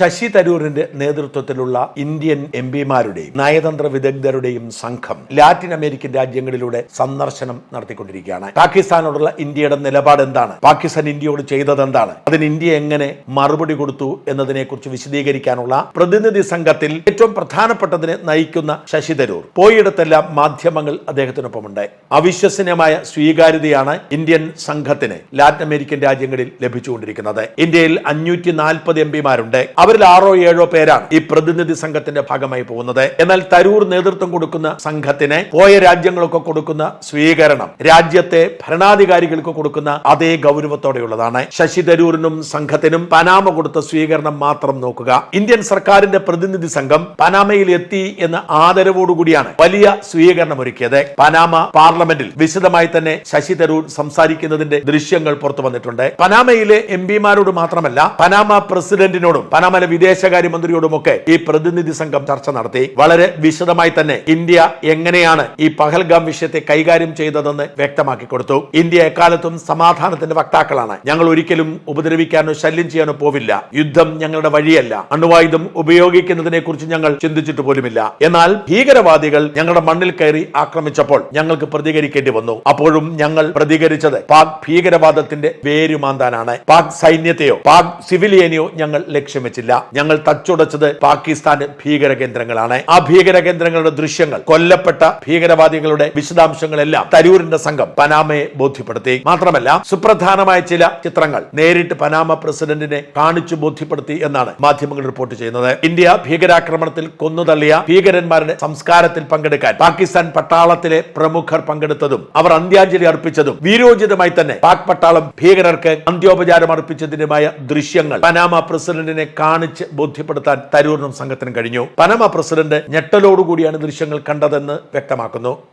ശശി തരൂരിന്റെ നേതൃത്വത്തിലുള്ള Indian M പിമാരുടെയും നയതന്ത്ര വിദഗ്ധരുടെയും സംഘം ലാറ്റിൻ അമേരിക്കൻ രാജ്യങ്ങളിലൂടെ സന്ദർശനം നടത്തിക്കൊണ്ടിരിക്കുകയാണ്. പാകിസ്ഥാനോടുള്ള ഇന്ത്യയുടെ നിലപാട് എന്താണ്? പാകിസ്ഥാൻ ഇന്ത്യയോട് ചെയ്തത് എന്താണ് അതിന് ഇന്ത്യ എങ്ങനെ മറുപടി കൊടുത്തു എന്നതിനെ കുറിച്ച് വിശദീകരിക്കാനുള്ള പ്രതിനിധി സംഘത്തിൽ ഏറ്റവും പ്രധാനപ്പെട്ടതിനെ നയിക്കുന്ന ശശി തരൂർ. പോയിടത്തെല്ലാം മാധ്യമങ്ങൾ അദ്ദേഹത്തിനൊപ്പമുണ്ട്. അവിശ്വസനീയമായ സ്വീകാര്യതയാണ് ഇന്ത്യൻ സംഘത്തിന് ലാറ്റിൻ അമേരിക്കൻ രാജ്യങ്ങളിൽ ലഭിച്ചുകൊണ്ടിരിക്കുന്നത്. ഇന്ത്യയിൽ അഞ്ഞൂറ്റി നാൽപ്പത് എം പിമാരുണ്ട്. അവരിൽ ആറോ ഏഴോ പേരാണ് ഈ പ്രതിനിധി സംഘത്തിന്റെ ഭാഗമായി പോകുന്നത്. എന്നാൽ തരൂർ നേതൃത്വം കൊടുക്കുന്ന സംഘത്തിന് പോയ രാജ്യങ്ങളൊക്കെ കൊടുക്കുന്ന സ്വീകരണം രാജ്യത്തെ ഭരണാധികാരികൾക്ക് കൊടുക്കുന്ന അതേ ഗൗരവത്തോടെയുള്ളതാണ്. ശശി തരൂരിനും സംഘത്തിനും പനാമ കൊടുത്ത സ്വീകരണം മാത്രം നോക്കുക. ഇന്ത്യൻ സർക്കാരിന്റെ പ്രതിനിധി സംഘം പനാമയിൽ എത്തി എന്ന ആദരവോടുകൂടിയാണ് വലിയ സ്വീകരണം ഒരുക്കിയത്. പനാമ പാർലമെന്റിൽ വിശദമായി തന്നെ ശശി തരൂർ സംസാരിക്കുന്നതിന്റെ ദൃശ്യങ്ങൾ പുറത്തു വന്നിട്ടുണ്ട്. പനാമയിലെ എം പിമാരോട് മാത്രമല്ല പനാമ പ്രസിഡന്റിനോടും പനാമയിലെ വിദേശകാര്യമന്ത്രിയോടുമൊക്കെ ഈ പ്രതിനിധി സംഘം ചർച്ച നടത്തി. വളരെ വിശദമായി തന്നെ ഇന്ത്യ എങ്ങനെയാണ് ഈ പഹൽഗാം വിഷയത്തെ കൈകാര്യം ചെയ്തതെന്ന് വ്യക്തമാക്കി കൊടുത്തു. ഇന്ത്യ എക്കാലത്തും സമാധാനത്തിന്റെ വക്താക്കളാണ്. ഞങ്ങൾ ഒരിക്കലും ഉപദ്രവിക്കാനോ ശല്യം ചെയ്യാനോ പോവില്ല. യുദ്ധം ഞങ്ങളുടെ വഴിയല്ല. അണുവായുധം ഉപയോഗിക്കുന്നതിനെ കുറിച്ച് ഞങ്ങൾ ചിന്തിച്ചിട്ട് പോലുമില്ല. എന്നാൽ ഭീകരവാദികൾ ഞങ്ങളുടെ മണ്ണിൽ കയറി ആക്രമിച്ചപ്പോൾ ഞങ്ങൾക്ക് പ്രതികരിക്കേണ്ടി വന്നു. അപ്പോഴും ഞങ്ങൾ പ്രതികരിച്ചത് പാക് ഭീകരവാദത്തിന്റെ വേരുമാന്താനാണ്. പാക് സൈന്യത്തെയോ പാക് സിവിലിയനെയോ ഞങ്ങൾ ലക്ഷ്യം ഞങ്ങൾ തച്ചുടച്ചത് പാകിസ്ഥാൻ ഭീകര കേന്ദ്രങ്ങളാണ് ആ ഭീകര കേന്ദ്രങ്ങളുടെ ദൃശ്യങ്ങൾ കൊല്ലപ്പെട്ട ഭീകരവാദികളുടെ വിശദാംശങ്ങളെല്ലാം തരൂരിന്റെ സംഘം പനാമയെ ബോധ്യപ്പെടുത്തി. മാത്രമല്ല സുപ്രധാനമായ ചില ചിത്രങ്ങൾ നേരിട്ട് പനാമ പ്രസിഡന്റിനെ കാണിച്ചു ബോധ്യപ്പെടുത്തി എന്നാണ് മാധ്യമങ്ങൾ റിപ്പോർട്ട് ചെയ്യുന്നത്. ഇന്ത്യ ഭീകരാക്രമണത്തിൽ കൊന്നുതള്ളിയ ഭീകരന്മാരുടെ സംസ്കാരത്തിൽ പങ്കെടുക്കാൻ പാകിസ്ഥാൻ പട്ടാളത്തിലെ പ്രമുഖർ പങ്കെടുത്തതും അവർ അന്ത്യാഞ്ജലി അർപ്പിച്ചതും വീരോചിതമായി തന്നെ പാക് പട്ടാളം ഭീകരർക്ക് അന്ത്യോപചാരം അർപ്പിച്ചതിനുമായ ദൃശ്യങ്ങൾ പനാമ പ്രസിഡന്റിനെ കാണിച്ച് ബോധ്യപ്പെടുത്താൻ തരൂരിനും സംഘത്തിനും കഴിഞ്ഞു. പനമ പ്രസിഡന്റ് ഞെട്ടലോടുകൂടിയാണ് ദൃശ്യങ്ങൾ കണ്ടതെന്ന് വ്യക്തമാക്കുന്നു.